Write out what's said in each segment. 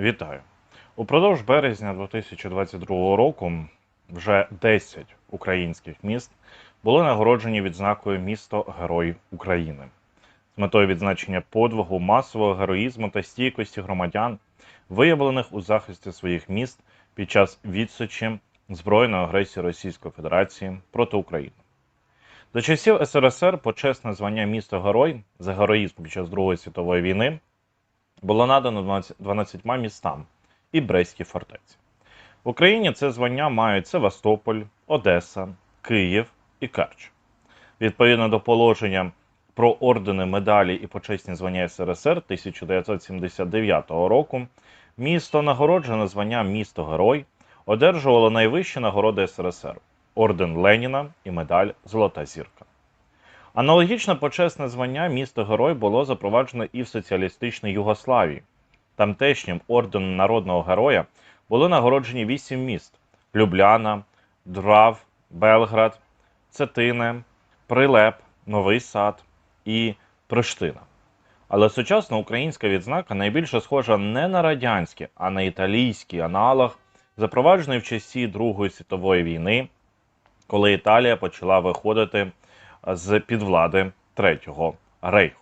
Вітаю! Упродовж березня 2022 року вже 10 українських міст були нагороджені відзнакою місто Герой України з метою відзначення подвигу, масового героїзму та стійкості громадян, виявлених у захисті своїх міст під час відсічі збройної агресії Російської Федерації проти України. До часів СРСР почесне звання місто Герой за героїзм під час Другої світової війни було надано 12 12 містам і Брестській фортеці. В Україні це звання мають Севастополь, Одеса, Київ і Керч. Відповідно до положення про ордени, медалі і почесні звання СРСР 1979 року, місто нагороджене звання Місто Герой одержувало найвищі нагороди СРСР орден Леніна і медаль Золота зірка. Аналогічне почесне звання місто Герой було запроваджено і в соціалістичній Югославії. Тамтешнім орденом народного героя були нагороджені вісім міст: Любляна, Драв, Белград, Цетине, Прилеп, Новий Сад і Приштина. Але сучасна українська відзнака найбільше схожа не на радянський, а на італійський аналог, запроваджений в часі Другої світової війни, коли Італія почала виходити з під Третього рейху.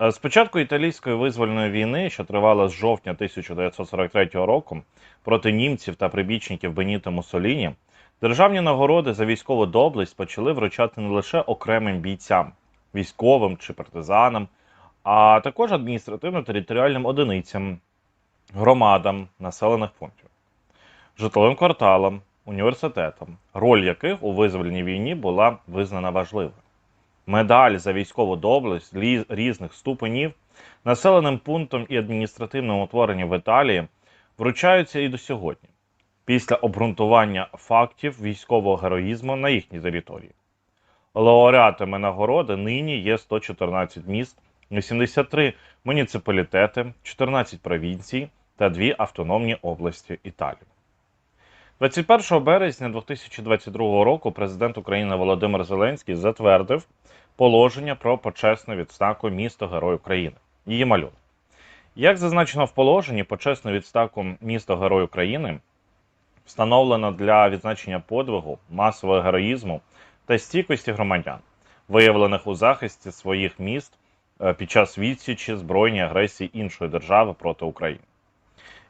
З початку італійської визвольної війни, що тривала з жовтня 1943 року проти німців та прибічників Беніто Муссоліні, державні нагороди за військову доблесть почали вручати не лише окремим бійцям, військовим чи партизанам, а також адміністративно-територіальним одиницям, громадам населених пунктів, житловим кварталам, університетам, роль яких у визвольній війні була визнана важливою. Медаль за військову доблесть різних ступенів населеним пунктом і адміністративним утворенням в Італії вручаються і до сьогодні, після обґрунтування фактів військового героїзму на їхній території. Лауреатами нагороди нині є 114 міст, 83 муніципалітети, 14 провінцій та 2 автономні області Італії. 21 березня 2022 року президент України Володимир Зеленський затвердив положення про почесну відзнаку місто Герой України. Її малюнок. Як зазначено в положенні, почесну відзнаку місто Герой України встановлено для відзначення подвигу, масового героїзму та стійкості громадян, виявлених у захисті своїх міст е, під час відсічі збройної агресії іншої держави проти України.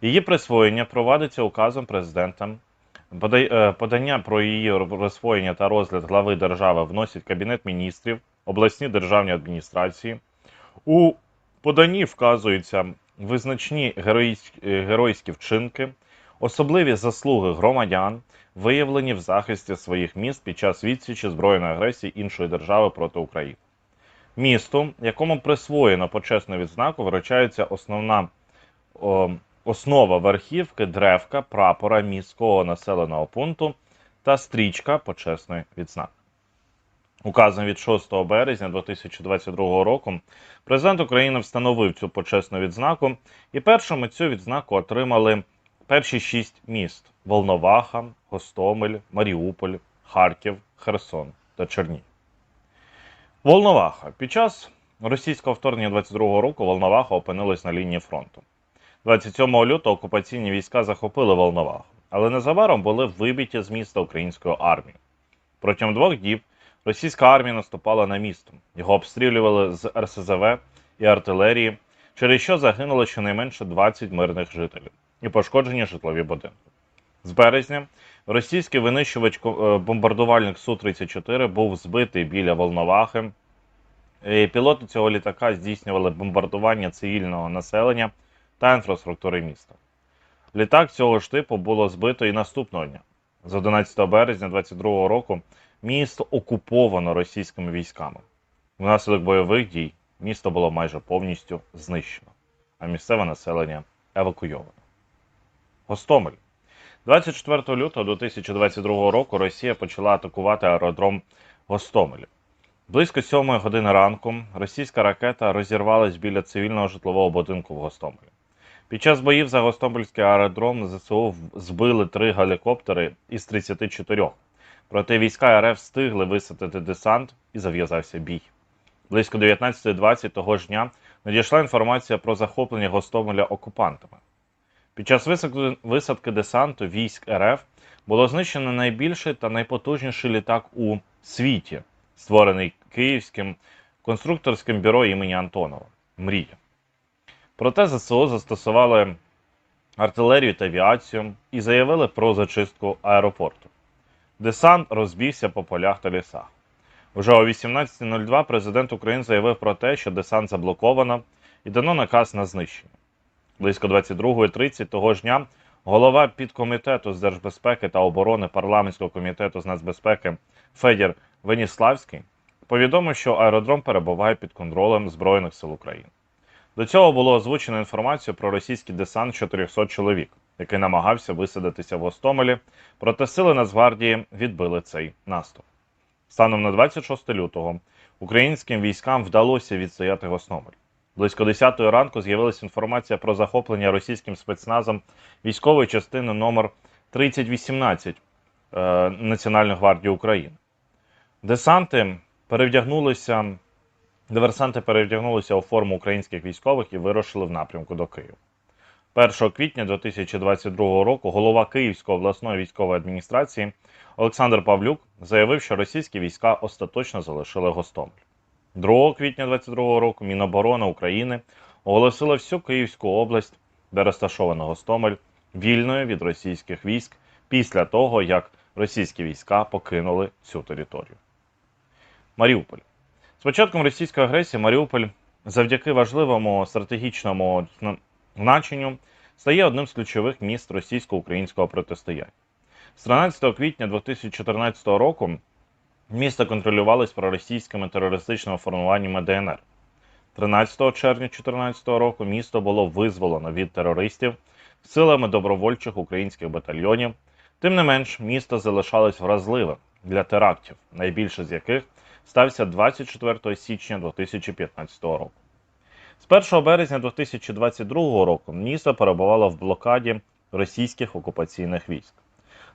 Її присвоєння провадиться указом президента Подання про її присвоєння та розгляд глави держави вносять Кабінет міністрів, обласні державні адміністрації. У поданні вказуються визначні е, геройські вчинки, особливі заслуги громадян, виявлені в захисті своїх міст під час відсічі збройної агресії іншої держави проти України. Місту, якому присвоєно почесну відзнаку, вручається основна о, основа верхівки, древка, прапора міського населеного пункту та стрічка почесної відзнаки. Указом від 6 березня 2022 року президент України встановив цю почесну відзнаку, і першими цю відзнаку отримали перші шість міст: Волноваха, Гостомель, Маріуполь, Харків, Херсон та Чернігів. Волноваха. Під час російського вторгнення 22 року Волноваха опинилась на лінії фронту. 27 лютого окупаційні війська захопили Волноваху, але незабаром були вибиті з міста українською армією. Протягом двох діб російська армія наступала на місто. Його обстрілювали з РСЗВ і артилерії, через що загинуло щонайменше 20 мирних жителів і пошкоджені житлові будинки. З березня російський винищувач е, бомбардувальник Су-34 був збитий біля Волновахи. Пілоти цього літака здійснювали бомбардування цивільного населення та інфраструктури міста. Літак цього ж типу було збито і наступного дня. З 11 березня 22 року місто окуповано російськими військами. Внаслідок бойових дій місто було майже повністю знищено, а місцеве населення евакуйовано. Гостомель. 24 лютого 2022 року Росія почала атакувати аеродром Гостомель. Близько 7 години ранку російська ракета розірвалась біля цивільного житлового будинку в Гостомелі. Під час боїв за Гостомельський аеродром ЗСУ збили три гелікоптери із 34. Проте війська РФ встигли висадити десант і зав'язався бій. Близько 19.20 того ж дня надійшла інформація про захоплення Гостомеля окупантами. Під час висадки, десанту військ РФ було знищено найбільший та найпотужніший літак у світі, створений Київським конструкторським бюро імені Антонова Мрія. Проте ЗСУ застосували артилерію та авіацію і заявили про зачистку аеропорту. Десант розбігся по полях та лісах. Вже о 18.02 президент України заявив про те, що десант заблоковано і дано наказ на знищення. Близько 22.30 того ж дня голова підкомітету з держбезпеки та оборони парламентського комітету з нацбезпеки Федір Веніславський повідомив, що аеродром перебуває під контролем Збройних сил України. До цього було озвучено інформацію про російський десант 400 чоловік, який намагався висадитися в Гостомелі, проте сили Нацгвардії відбили цей наступ. Станом на 26 лютого українським військам вдалося відстояти Гостомель. Близько 10 ранку з'явилася інформація про захоплення російським спецназом військової частини номер 3018 е, Національної гвардії України. Десанти перевдягнулися, диверсанти перевдягнулися у форму українських військових і вирушили в напрямку до Києва. 1 квітня 2022 року голова Київської обласної військової адміністрації Олександр Павлюк заявив, що російські війська остаточно залишили Гостомель. 2 квітня 2022 року Міноборони України оголосила всю Київську область, де розташовано Гостомель, вільною від російських військ після того, як російські війська покинули цю територію. Маріуполь. З початком російської агресії Маріуполь завдяки важливому стратегічному значенню стає одним з ключових міст російсько-українського протистояння. З 13 квітня 2014 року місто контролювалось проросійськими терористичними формуваннями ДНР. 13 червня 2014 року місто було визволено від терористів силами добровольчих українських батальйонів. Тим не менш, місто залишалось вразливим для терактів, найбільше з яких стався 24 січня 2015 року. З 1 березня 2022 року місто перебувало в блокаді російських окупаційних військ.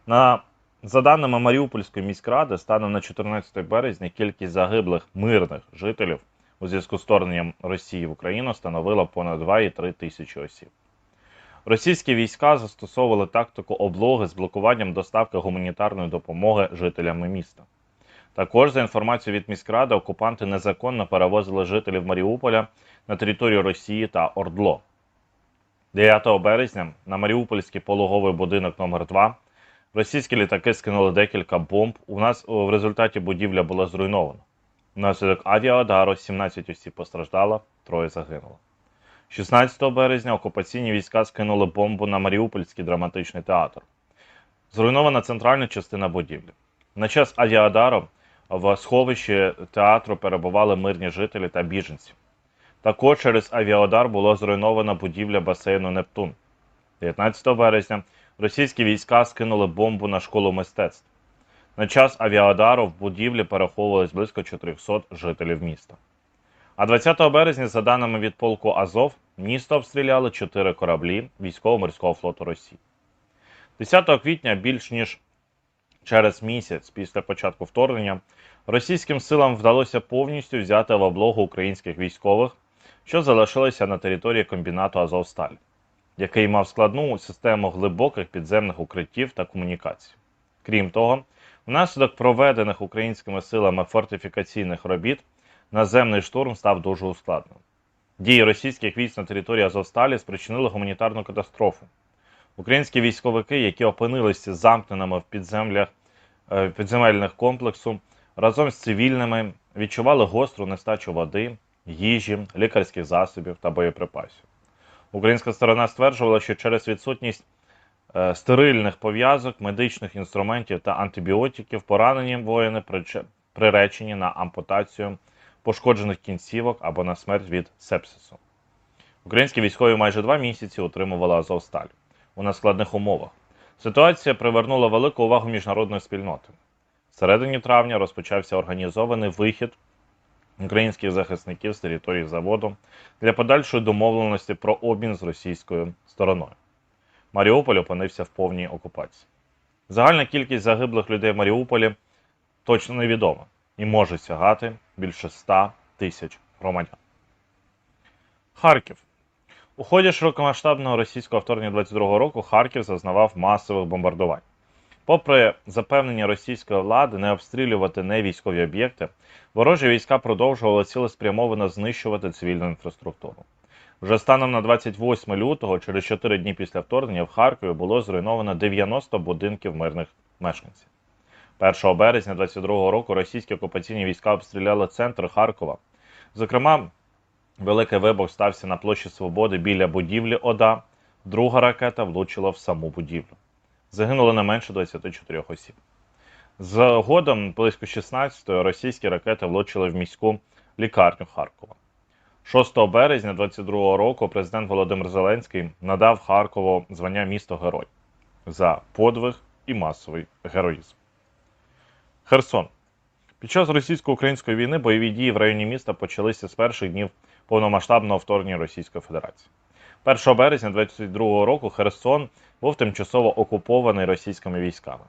На, за даними Маріупольської міськради, станом на 14 березня кількість загиблих мирних жителів у зв'язку з вторгненням Росії в Україну становила понад 2,3 тисячі осіб. Російські війська застосовували тактику облоги з блокуванням доставки гуманітарної допомоги жителям міста. Також, за інформацією від міськради, окупанти незаконно перевозили жителів Маріуполя на територію Росії та Ордло. 9 березня на Маріупольський пологовий будинок номер 2 російські літаки скинули декілька бомб. У нас в результаті будівля була зруйнована. Внаслідок авіаудару 17 осіб постраждало, троє загинуло. 16 березня окупаційні війська скинули бомбу на Маріупольський драматичний театр. Зруйнована центральна частина будівлі. На час авіадару в сховищі театру перебували мирні жителі та біженці. Також через авіадар було зруйнована будівля басейну Нептун. 19 березня російські війська скинули бомбу на школу мистецтв. На час авіадару в будівлі переховувалось близько 400 жителів міста. А 20 березня, за даними від полку Азов, місто обстріляли 4 кораблі військово-морського флоту Росії. 10 квітня, більш ніж через місяць після початку вторгнення, російським силам вдалося повністю взяти в облогу українських військових, що залишилися на території комбінату Азовсталь, який мав складну систему глибоких підземних укриттів та комунікацій. Крім того, внаслідок проведених українськими силами фортифікаційних робіт наземний штурм став дуже ускладненим. Дії російських військ на території Азовсталі спричинили гуманітарну катастрофу. Українські військовики, які опинилися замкненими в підземлях е, підземельних комплексу, разом з цивільними відчували гостру нестачу води, їжі, лікарських засобів та боєприпасів. Українська сторона стверджувала, що через відсутність е, стерильних пов'язок, медичних інструментів та антибіотиків поранені воїни приречені на ампутацію пошкоджених кінцівок або на смерть від сепсису. Українські військові майже два місяці утримували Азовсталь у нескладних умовах. Ситуація привернула велику увагу міжнародної спільноти. В середині травня розпочався організований вихід українських захисників з території заводу для подальшої домовленості про обмін з російською стороною. Маріуполь опинився в повній окупації. Загальна кількість загиблих людей в Маріуполі точно невідома і може сягати більше 100 тисяч громадян. Харків. У ході широкомасштабного російського вторгнення 22-го року Харків зазнавав масових бомбардувань. Попри запевнення російської влади не обстрілювати невійськові об'єкти, ворожі війська продовжували цілеспрямовано знищувати цивільну інфраструктуру. Вже станом на 28 лютого, через 4 дні після вторгнення, в Харкові було зруйновано 90 будинків мирних мешканців. 1 березня 22-го року російські окупаційні війська обстріляли центр Харкова. Зокрема, великий вибух стався на площі Свободи біля будівлі ОДА. Друга ракета влучила в саму будівлю. Загинуло не менше 24 осіб. Згодом, близько 16-ї, російські ракети влучили в міську лікарню Харкова. 6 березня 22-го року президент Володимир Зеленський надав Харкову звання місто Герой за подвиг і масовий героїзм. Херсон. Під час російсько-української війни бойові дії в районі міста почалися з перших днів повномасштабного вторгнення Російської Федерації. 1 березня 22 року Херсон був тимчасово окупований російськими військами.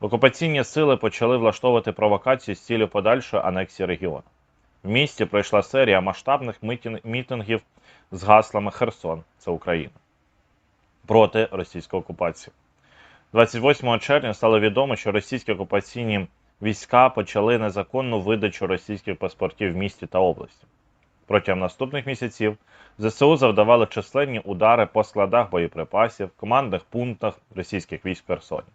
Окупаційні сили почали влаштовувати провокації з цілею подальшої анексії регіону. В місті пройшла серія масштабних мітингів з гаслами Херсон це Україна проти російської окупації. 28 червня стало відомо, що російські окупаційні війська почали незаконну видачу російських паспортів в місті та області. Протягом наступних місяців ЗСУ завдавали численні удари по складах боєприпасів, командних пунктах російських військ в Херсоні.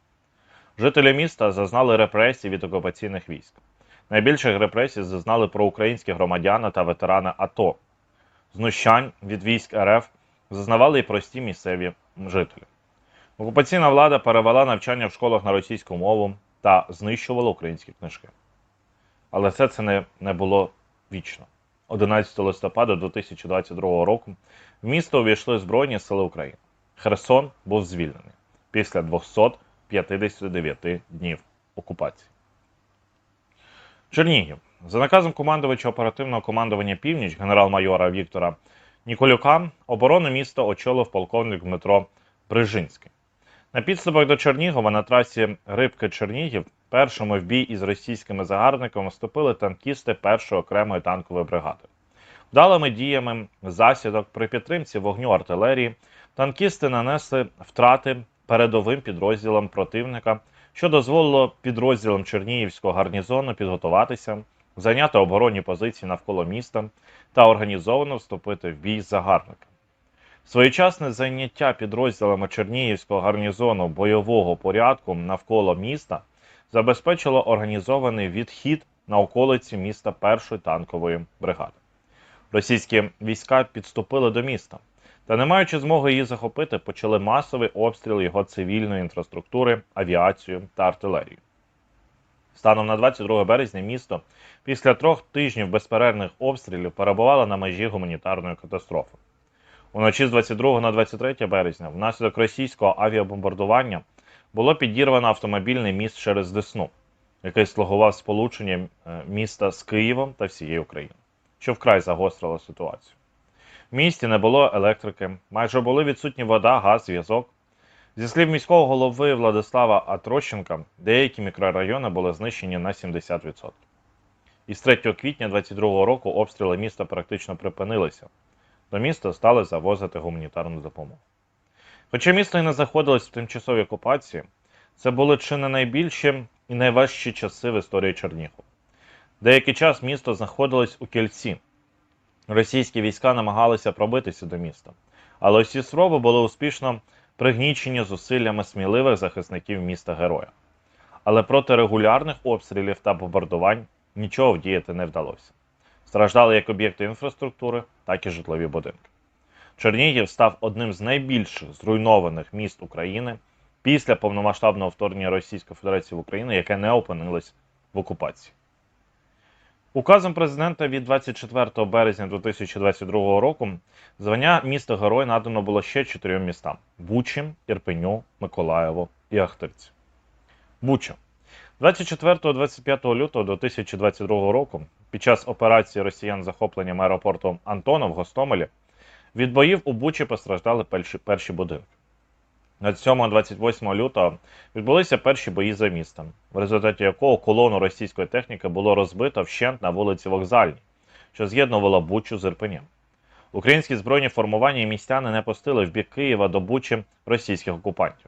Жителі міста зазнали репресій від окупаційних військ. Найбільших репресій зазнали проукраїнські громадяни та ветерани АТО. Знущань від військ РФ зазнавали і прості місцеві жителі. Окупаційна влада перевела навчання в школах на російську мову та знищувала українські книжки. Але все це не, не було вічно. 11 листопада 2022 року в місто увійшли Збройні Сили України. Херсон був звільнений після 259 днів окупації. Чернігів. За наказом командувача оперативного командування Північ генерал-майора Віктора Ніколюка оборону міста очолив полковник Дмитро Брижинський. На підступах до Чернігова на трасі Рибки Чернігів першими в бій із російськими загарбниками вступили танкісти першої окремої танкової бригади. Вдалими діями засідок при підтримці вогню артилерії танкісти нанесли втрати передовим підрозділам противника, що дозволило підрозділам Чернігівського гарнізону підготуватися, зайняти оборонні позиції навколо міста та організовано вступити в бій з загарбниками. Своєчасне заняття підрозділами Чернігівського гарнізону бойового порядку навколо міста забезпечило організований відхід на околиці міста першої танкової бригади. Російські війська підступили до міста та, не маючи змоги її захопити, почали масовий обстріл його цивільної інфраструктури, авіацію та артилерію. Станом на 22 березня місто після трьох тижнів безперервних обстрілів перебувало на межі гуманітарної катастрофи. Уночі з 22 на 23 березня внаслідок російського авіабомбардування було підірвано автомобільний міст через Десну, який слугував сполученням е, міста з Києвом та всією Україною, що вкрай загострило ситуацію. В місті не було електрики, майже були відсутні вода, газ, зв'язок. Зі слів міського голови Владислава Атрощенка, деякі мікрорайони були знищені на 70%. Із 3 квітня 2022 року обстріли міста практично припинилися. До міста стали завозити гуманітарну допомогу. Хоча місто і не знаходилось в тимчасовій окупації, це були чи не найбільші і найважчі часи в історії Чернігова. Деякий час місто знаходилось у кільці. Російські війська намагалися пробитися до міста, але усі спроби були успішно пригнічені зусиллями сміливих захисників міста героя. Але проти регулярних обстрілів та бомбардувань нічого вдіяти не вдалося. Страждали як об'єкти інфраструктури, так і житлові будинки. Чернігів став одним з найбільших зруйнованих міст України після повномасштабного вторгнення Російської Федерації в Україну, яке не опинилось в окупації. Указом президента від 24 березня 2022 року звання міста Герой надано було ще чотирьом містам: Бучі, Ірпеню, Миколаєву і Ахтирці. Буча. 24-25 лютого 2022 року під час операції росіян захопленням аеропорту Антонов в Гостомелі від боїв у Бучі постраждали перші, перші будинки. 27-28 лютого відбулися перші бої за містом, в результаті якого колону російської техніки було розбито вщент на вулиці Вокзальній, що з'єднувала Бучу з Ірпенем. Українські збройні формування і містяни не пустили в бік Києва до Бучі російських окупантів.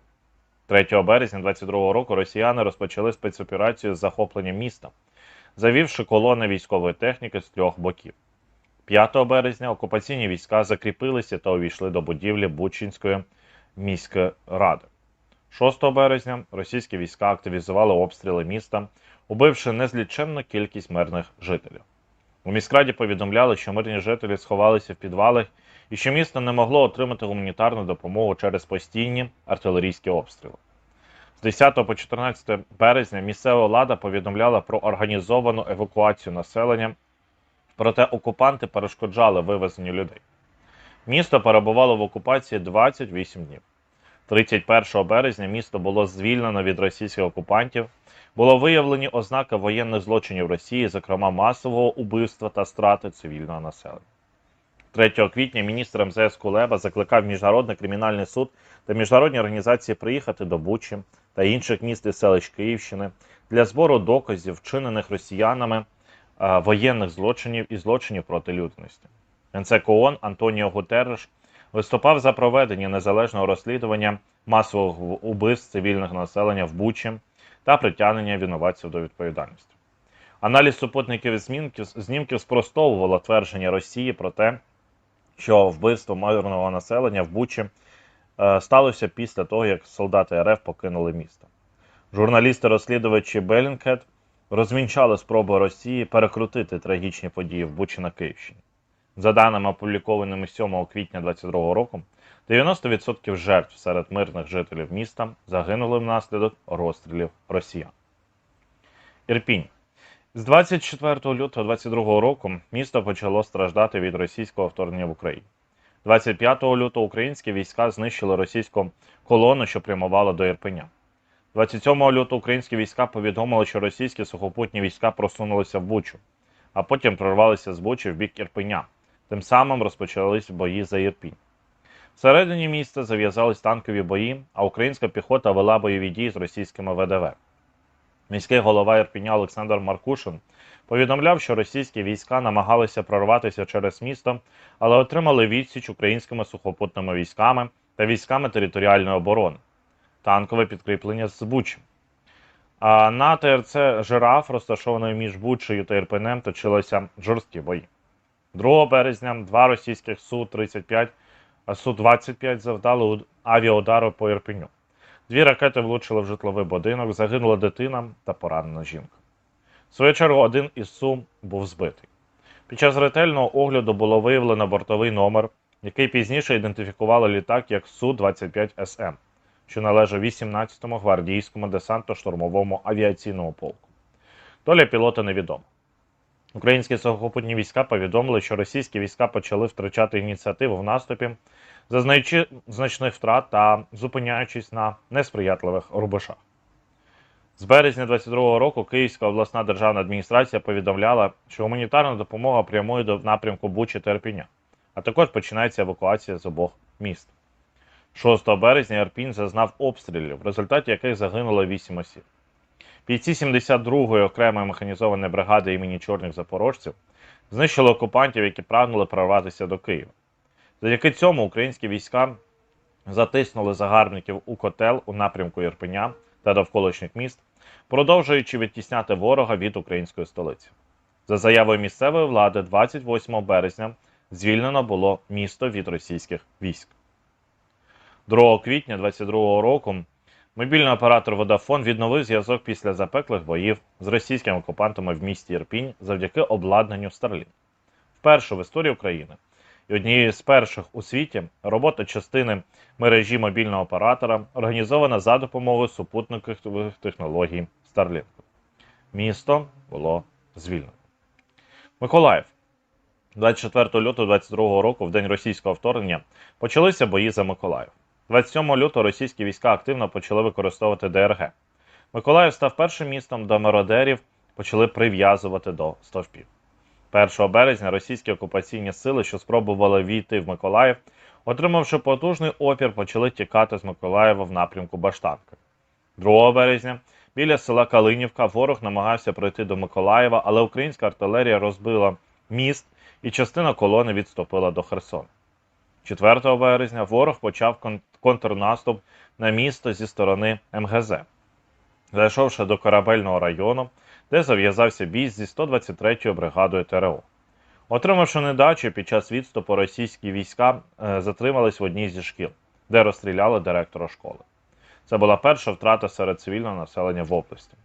3 березня 22 року росіяни розпочали спецоперацію з захоплення міста, завівши колони військової техніки з трьох боків. 5 березня окупаційні війська закріпилися та увійшли до будівлі Бучинської міської ради. 6 березня російські війська активізували обстріли міста, убивши незліченну кількість мирних жителів. У міськраді повідомляли, що мирні жителі сховалися в підвалах і що місто не могло отримати гуманітарну допомогу через постійні артилерійські обстріли. З 10 по 14 березня місцева влада повідомляла про організовану евакуацію населення, проте окупанти перешкоджали вивезенню людей. Місто перебувало в окупації 28 днів. 31 березня місто було звільнено від російських окупантів. Було виявлені ознаки воєнних злочинів Росії, зокрема масового убивства та страти цивільного населення. 3 квітня міністр МЗС Кулеба закликав Міжнародний кримінальний суд та міжнародні організації приїхати до Бучі та інших міст і селищ Київщини для збору доказів, вчинених росіянами е, воєнних злочинів і злочинів проти людяності. Генсек ООН Антоніо Гутерреш виступав за проведення незалежного розслідування масових убивств цивільного населення в Бучі та притягнення винуватців до відповідальності. Аналіз супутників знімків спростовувало твердження Росії про те, що вбивство мирного населення в Бучі е, сталося після того, як солдати РФ покинули місто. Журналісти-розслідувачі Белінкет розвінчали спроби Росії перекрутити трагічні події в Бучі на Київщині. За даними опублікованими 7 квітня 2022 року, 90% жертв серед мирних жителів міста загинули внаслідок розстрілів росіян. Ірпінь. З 24 лютого 2022 року місто почало страждати від російського вторгнення в Україну. 25 лютого українські війська знищили російську колону, що прямувала до Ірпеня. 27 лютого українські війська повідомили, що російські сухопутні війська просунулися в Бучу, а потім прорвалися з Бучі в бік Ірпеня. Тим самим розпочались бої за Ірпінь. Всередині міста зав'язались танкові бої, а українська піхота вела бойові дії з російськими ВДВ. Міський голова Ірпіня Олександр Маркушин повідомляв, що російські війська намагалися прорватися через місто, але отримали відсіч українськими сухопутними військами та військами територіальної оборони, танкове підкріплення з Бучі. А на ТРЦ Жираф, розташованої між Бучею та Ірпенем, точилися жорсткі бої. 2 березня два російських Су-35, а Су-25 завдали уд- авіаудару по Ірпеню. Дві ракети влучили в житловий будинок, загинула дитина та поранена жінка. В свою чергу один із Сум був збитий. Під час ретельного огляду було виявлено бортовий номер, який пізніше ідентифікували літак як Су-25СМ, що належав 18-му гвардійському десантно-штурмовому авіаційному полку. Доля пілота невідома. Українські сухопутні війська повідомили, що російські війська почали втрачати ініціативу в наступі, зазнаючи значних втрат та зупиняючись на несприятливих рубежах. З березня 22 року Київська обласна державна адміністрація повідомляла, що гуманітарна допомога прямує до напрямку Бучі та Ірпіня, а також починається евакуація з обох міст. 6 березня Ірпінь зазнав обстрілів, в результаті яких загинуло 8 осіб. Бійці 72-ї окремої механізованої бригади імені чорних запорожців знищили окупантів, які прагнули прорватися до Києва. Завдяки цьому українські війська затиснули загарбників у котел у напрямку Ірпеня та довколишніх міст, продовжуючи відтісняти ворога від української столиці. За заявою місцевої влади, 28 березня звільнено було місто від російських військ. 2 квітня 2022 року мобільний оператор Vodafone відновив зв'язок після запеклих боїв з російськими окупантами в місті Ірпінь завдяки обладнанню Starlink. Вперше в історії України і однією з перших у світі робота частини мережі мобільного оператора організована за допомогою супутникових технологій Starlink. Місто було звільнено. Миколаїв. 24 лютого 2022 року, в день російського вторгнення, почалися бої за Миколаїв. 27 лютого російські війська активно почали використовувати ДРГ. Миколаїв став першим містом, де мародерів почали прив'язувати до стовпів. 1 березня російські окупаційні сили, що спробували війти в Миколаїв, отримавши потужний опір, почали тікати з Миколаєва в напрямку Баштанки. 2 березня біля села Калинівка ворог намагався пройти до Миколаєва, але українська артилерія розбила міст і частина колони відступила до Херсона. 4 березня ворог почав контрнаступ на місто зі сторони МГЗ, зайшовши до корабельного району, де зав'язався бій зі 123-ю бригадою ТРО. Отримавши недачу, під час відступу російські війська е, затримались в одній зі шкіл, де розстріляли директора школи. Це була перша втрата серед цивільного населення в області.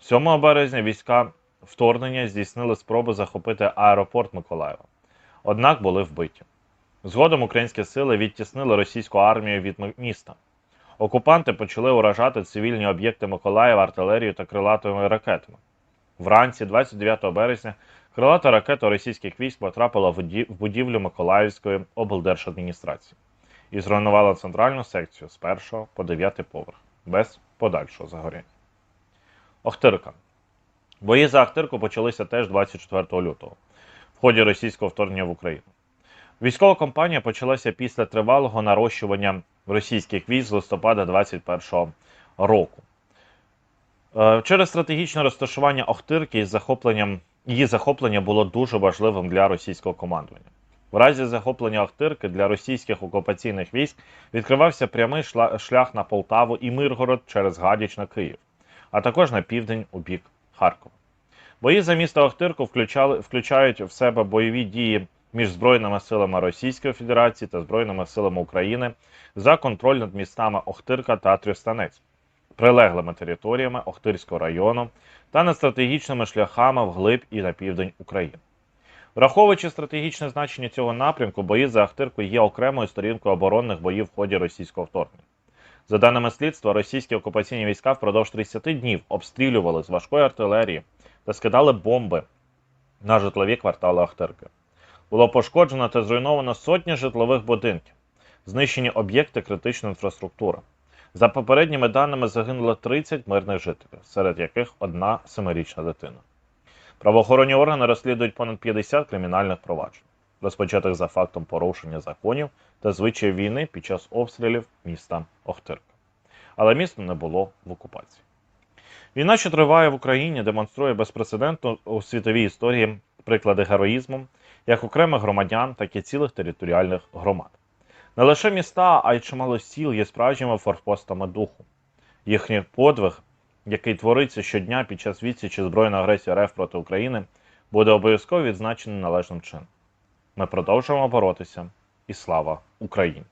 7 березня війська вторгнення здійснили спробу захопити аеропорт Миколаєва, однак були вбиті. Згодом українські сили відтіснили російську армію від міста. Окупанти почали уражати цивільні об'єкти Миколаєва артилерією та крилатими ракетами. Вранці, 29 березня, крилата ракета російських військ потрапила в будівлю Миколаївської облдержадміністрації і зруйнувала центральну секцію з 1 по 9 поверх без подальшого загоряння. Охтирка. Бої за Ахтирку почалися теж 24 лютого в ході російського вторгнення в Україну. Військова кампанія почалася після тривалого нарощування російських військ з листопада 2021 року. Е, Через стратегічне розташування Охтирки із захопленням її захоплення було дуже важливим для російського командування. В разі захоплення Охтирки для російських окупаційних військ відкривався прямий шлях на Полтаву і Миргород через Гадяч на Київ, а також на південь у бік Харкова. Бої за місто Охтирку включали, включають в себе бойові дії між Збройними силами Російської Федерації та Збройними силами України за контроль над містами Охтирка та Трьостанець, прилеглими територіями Охтирського району та над стратегічними шляхами вглиб і на південь України. Враховуючи стратегічне значення цього напрямку, бої за Ахтирку є окремою сторінкою оборонних боїв в ході російського вторгнення. За даними слідства, російські окупаційні війська впродовж 30 днів обстрілювали з важкої артилерії та скидали бомби на житлові квартали Ахтирки. Було пошкоджено та зруйновано сотні житлових будинків, знищені об'єкти критичної інфраструктури. За попередніми даними загинуло 30 мирних жителів, серед яких одна семирічна дитина. Правоохоронні органи розслідують понад 50 кримінальних проваджень, розпочатих за фактом порушення законів та звичаїв війни під час обстрілів міста Охтирка. Але місто не було в окупації. Війна, що триває в Україні, демонструє безпрецедентно у світовій історії приклади героїзму як окремих громадян, так і цілих територіальних громад. Не лише міста, а й чимало сіл є справжніми форпостами духу. Їхній подвиг, який твориться щодня під час відсічі збройної агресії РФ проти України, буде обов'язково відзначений належним чином. Ми продовжуємо боротися, і слава Україні!